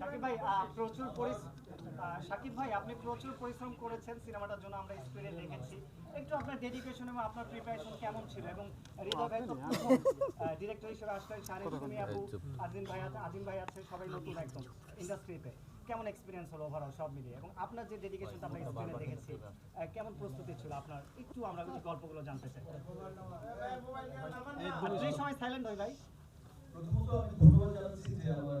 শাকিব ভাই প্রচুর পরিশ্রম শাকিব ভাই আপনি প্রচুর পরিশ্রম করেছেন সিনেমাটার জন্য আমরা স্ক্রিনে দেখেছি। একটু আপনার ডেডিকেশন এবং আপনার প্রিপারেশন কেমন ছিল? এবং হৃদয় ভাই তো ডিরেক্টর হিসেবে আসলেন শানিক তুমি আপু আজিম ভাই আছে আজিম ভাই আছে সবাই নতুন একদম ইন্ডাস্ট্রিতে কেমন এক্সপিরিয়েন্স হলো ওভারঅল সব মিলিয়ে? এবং আপনার যে ডেডিকেশনটা আমরা স্ক্রিনে দেখেছি কেমন প্রস্তুতি ছিল আপনার? একটু আমরা গল্পগুলো জানতে চাই। আর সময় সাইলেন্ট হই ভাই। প্রথমত আমি ধন্যবাদ জানাচ্ছি যে আমার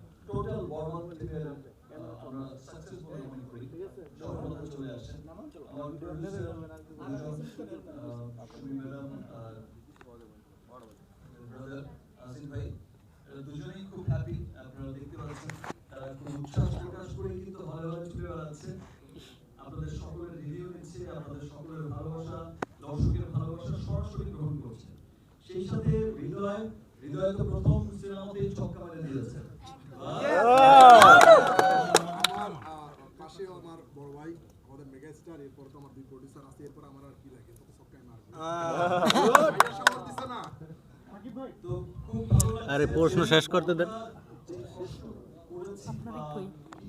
টোটাল বর্মান আমরা মনে করি? সফলতা চলে আসছে আমার প্রডিউসার সুমি ম্যাডাম আর ব্রাদার আসিফ ভাই দুজনেই খুব হ্যাপি আপনারা দেখতে পাচ্ছেন। তারা খুব উচ্ছ্বাস প্রকাশ করে কিন্তু ছুটে বেড়াচ্ছে আপনাদের সকলের রিভিউ নিচ্ছে আপনাদের সকলের ভালোবাসা দর্শকের ভালোবাসা সরাসরি গ্রহণ করছে। সেই সাথে হৃদয় হৃদয় তো প্রথম সিনেমাতেই ছক্কা মেরে দিয়েছে। আমার আহ, পাশে আমার বড় ভাই আমাদের মেগাস্টার এরপর তো আমার আছে এরপর আমার আর প্রশ্ন শেষ করতে দেন।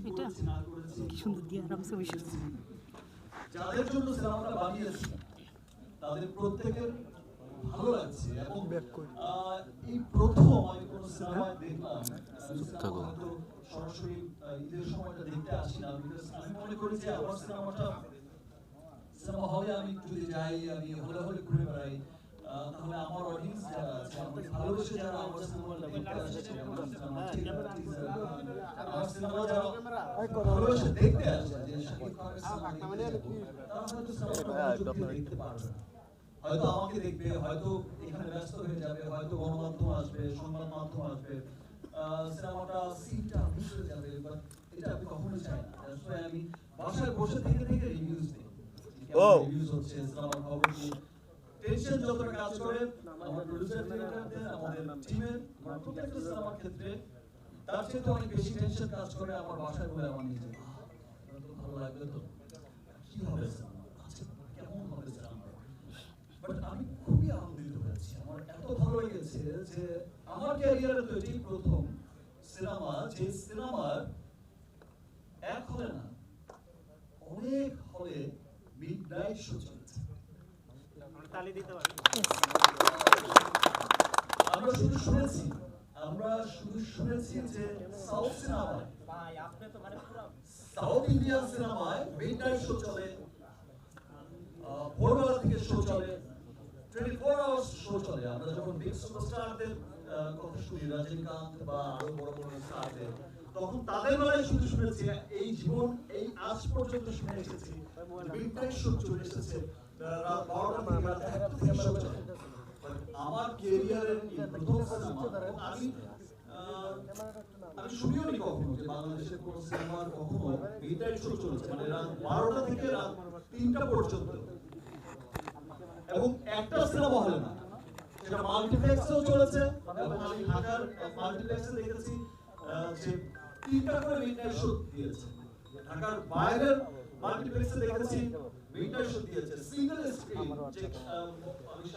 এটা কি সুন্দর দিয়ে আরামসে বসে যাদের জন্য বানিয়েছি তাদের প্রত্যেকের ভালো লাগছে। এবং এই প্রথম আমি কোনো সিনেমায় দেখলাম। সরাসরি ঈদের সময়টা দেখতে আসি না। আমি মনে করি যে আমার সিনেমাটা সিনেমা হলে আমি যদি যাই আমি হলে হলে ঘুরে বেড়াই। তাহলে আমার অডিয়েন্স যারা আছে আমাকে ভালোবেসে যারা আমার সিনেমাটা দেখতে আসছে আমার সিনেমা আমার সিনেমা যারা ভালোবেসে দেখতে আসছে যে শাকিব খানের সিনেমা দেখতে তারা হয়তো মনোযোগ দিয়ে দেখতে পারবে। হয়তো আমাকে দেখবে হয়তো এখানে ব্যস্ত হয়ে যাবে হয়তো গণমাধ্যম আসবে সংবাদ মাধ্যম আসবে সিনেমাটা সিনটা হয়ে যাবে বাট এটা আমি কখনো চাই না। আমি বাসায় বসে থেকে থেকে রিভিউজ দিই। রিভিউজ হচ্ছে সিনেমার খবর কি টেনশন যতটা কাজ করে আমার প্রোডিউসার ডিরেক্টরদের আমাদের টিমের প্রত্যেকটা সিনেমার ক্ষেত্রে তার চেয়ে তো অনেক বেশি টেনশন কাজ করে আমার বাসায় বলে আমার নিজে "আহ, এটা তো ভালো লাগবে তো কি হবে সিনেমা আচ্ছা কেমন হবে সিনেমা বাট আমি খুবই আনন্দিত হয়েছি আমার এত ভালো লেগেছে যে আমার ক্যারিয়ারে তো এটাই প্রথম সিনেমা যে সিনেমার এক হলে না অনেক হলে মিড নাইট শো চলেছে আমরা শুধু শুনেছি আমরা শুধু শুনেছি যে সাউথ সিনেমায় সাউথ ইন্ডিয়ান সিনেমায় মিড নাইট শো চলে ভোরবেলা থেকে শো চলে। টোয়েন্টি ফোর আওয়ার্স শো চলে। আমরা যখন বিগ সুপারস্টারদের কথা শুনি, রজনীকান্ত বা আরও বড় বড় স্টারদের তখন তাদের বেলায় শুধু শুনেছি, এই জীবন, এই আজ পর্যন্ত শুনে এসেছি। মিড শো চলে এসেছে। আমার ক্যারিয়ারের এই প্রথম সিনেমা আমি আমি শুনিও নি কখনো যে বাংলাদেশের কোন সিনেমার কখনো মিডনাইট শো চলেছে। মানে রাত বারোটা থেকে রাত তিনটা পর্যন্ত। এবং একটা সিনেমা হলে না। সেটা মাল্টিপ্লেক্সেও চলেছে এবং আমি ঢাকার মাল্টিপ্লেক্সে দেখেছি তিনটা করে শো দিয়েছে। ঢাকার বাইরের মাল্টিপ্লেক্সে দেখেছি শো দিয়েছে। সিঙ্গেল স্ক্রিন যে আমি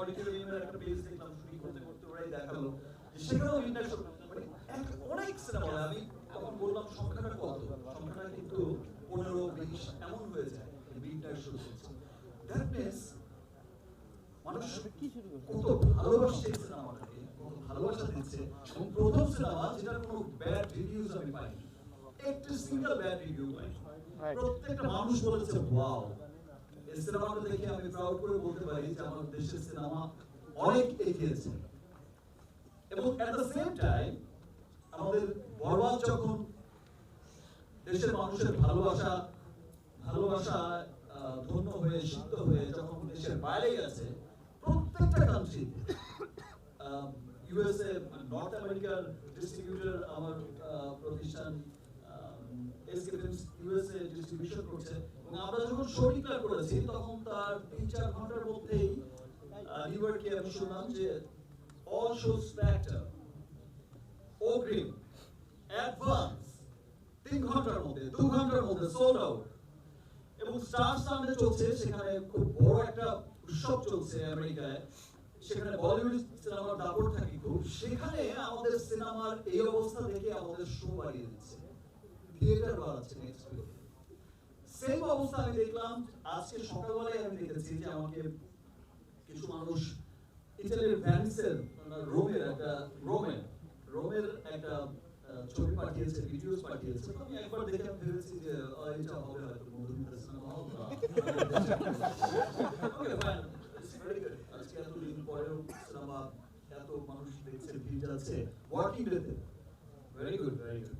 অডিটোরিয়ামের একটা পেজ দেখলাম শুটিং করতে করতে ওরাই দেখাল সেখানেও শো মানে অনেক সিনেমা আমি তখন বললাম, সংখ্যাটা কত? সংখ্যাটা কিন্তু পনেরো, বিশ, এমন হয়ে যায় শো দ্যাট মিনস মানুষ কত ভালোবাসছে সিনেমাটাকে কত ভালোবাসা দিচ্ছে। এবং প্রথম সিনেমা যেটার কোনো ব্যাড রিভিউজ আমি পাইনি। একটা সিঙ্গেল ব্যাড রিভিউ পাইনি। প্রত্যেকটা মানুষ বলেছে ওয়াও এই সিনেমাটা দেখে আমি প্রাউড করে বলতে পারি যে আমার দেশের সিনেমা অনেক এগিয়েছে। এবং এট দ্য সেম টাইম আমাদের বরবাদ যখন দেশের মানুষের ভালোবাসা ভালোবাসা ধন্য হয়ে সিদ্ধ হয়ে যখন দেশের বাইরে গেছে প্রত্যেকটা কান্ট্রি ইউএসএ নর্থ আমেরিকার ডিস্ট্রিবিউটর আমার প্রতিষ্ঠান এসকে ফিল্মস ইউএসএ ডিস্ট্রিবিউশন করছে। এবং আমরা যখন শো করেছি, তখন তার তিন চার ঘণ্টার মধ্যেই নিউ ইয়র্কে আমি শুনলাম যে অল শো স্প্যাক্টার অগ্রিম অ্যাডভান্স তিন ঘণ্টার মধ্যে, দু ঘণ্টার মধ্যে সোল্ড আউট এবং স্টার সামনে চলছে, সেখানে খুব বড় একটা উৎসব চলছে আমেরিকায়। সেখানে বলিউড সিনেমার দাপট থাকে খুব। সেখানে আমাদের সিনেমার এই অবস্থা দেখে আমাদের শো বাড়িয়ে দিচ্ছে। থিয়েটার বাড়াচ্ছে নেক্সট উইক সেম অবস্থা আমি দেখলাম আজকে সকালবেলায় আমি দেখেছি যে আমাকে কিছু মানুষ ইতালির ভ্যানিসের রোমের একটা রোমের রোমের একটা ছবি পাঠিয়েছে ভিডিওস পাঠিয়েছে। আমি একবার দেখে ভেবেছি যে এটা হবে হয়তো মধুমিতা সিনেমা হল বা okay fine it's very good আজকে এতদিন পরেও সিনেমা এত মানুষ দেখছে ভিড় আছে ওয়ার্কিং ডেতে ভেরি গুড ভেরি গুড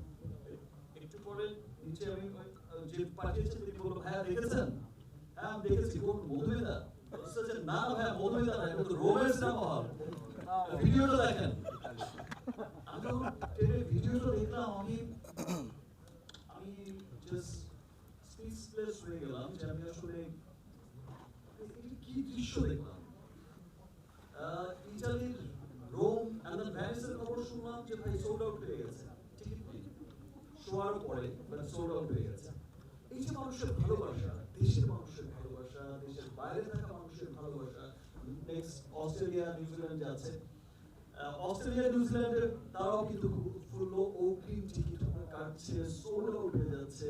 একটু পরে নিচে আমি যে পাঠিয়েছে তিনি বলল দেখেছেন? হ্যাঁ আমি দেখেছি। কোন মধুমিতা? না ভাই মধুমিতা না এটা রোমের সিনেমা হল। ভিডিওটা দেখেন। আমি ভিডিওটা দেখলাম আমি আমি জাস্ট স্পিচলেস হয়ে গেলাম যে আমি আসলে দৃশ্য দেখলাম ইটালির রোম এন্ড ভ্যানিসের খবর শুনলাম যে ভাই সোল্ড আউট হয়ে গেছে। শোয়ার পরে মানে সোল্ড আউট হয়ে গেছে। এই যে মানুষের ভালোবাসা, দেশের মানুষের ভালোবাসা, দেশের বাইরে থাকা মানুষের ভালোবাসা নেক্সট অস্ট্রেলিয়া নিউজিল্যান্ড আছে অস্ট্রেলিয়া নিউজিল্যান্ডের তারাও কিন্তু উৎফুল্ল অগ্রিম টিকিট কাটছে সোল্ড আউট হয়ে যাচ্ছে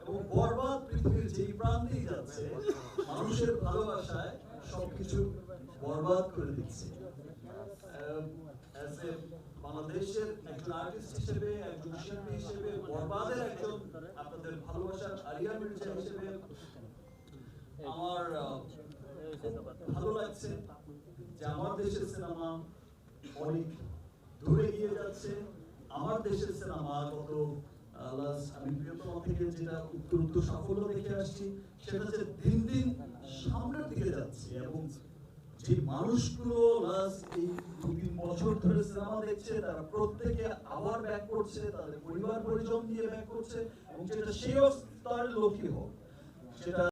এবং বরবাদ পৃথিবীর যেই প্রান্তেই যাচ্ছে, মানুষের ভালোবাসায় সবকিছু বরবাদ করে দিচ্ছে। বাংলাদেশের একজন আর্টিস্ট হিসেবে, একজন শিল্পী হিসেবে, বরবাদের একজন আপনাদের ভালোবাসার মির্জা হিসেবে আমার ভালো লাগছে যে আমার দেশের সিনেমা অনেক দূরে গিয়ে যাচ্ছে। আমার দেশের সিনেমা গত আমি প্রিয়তমা থেকে যেটা উত্তর উত্তর সাফল্য দেখে আসছি, সেটা হচ্ছে দিন দিন যাচ্ছে। এবং যে মানুষগুলো লাস্ট এই দু তিন বছর ধরে সিনেমা দেখছে, তারা প্রত্যেকে আবার ব্যাক করছে, তাদের পরিবার পরিজন দিয়ে ব্যাক করছে, এবং সেটা সেই স্তরের লোকই হোক, সেটা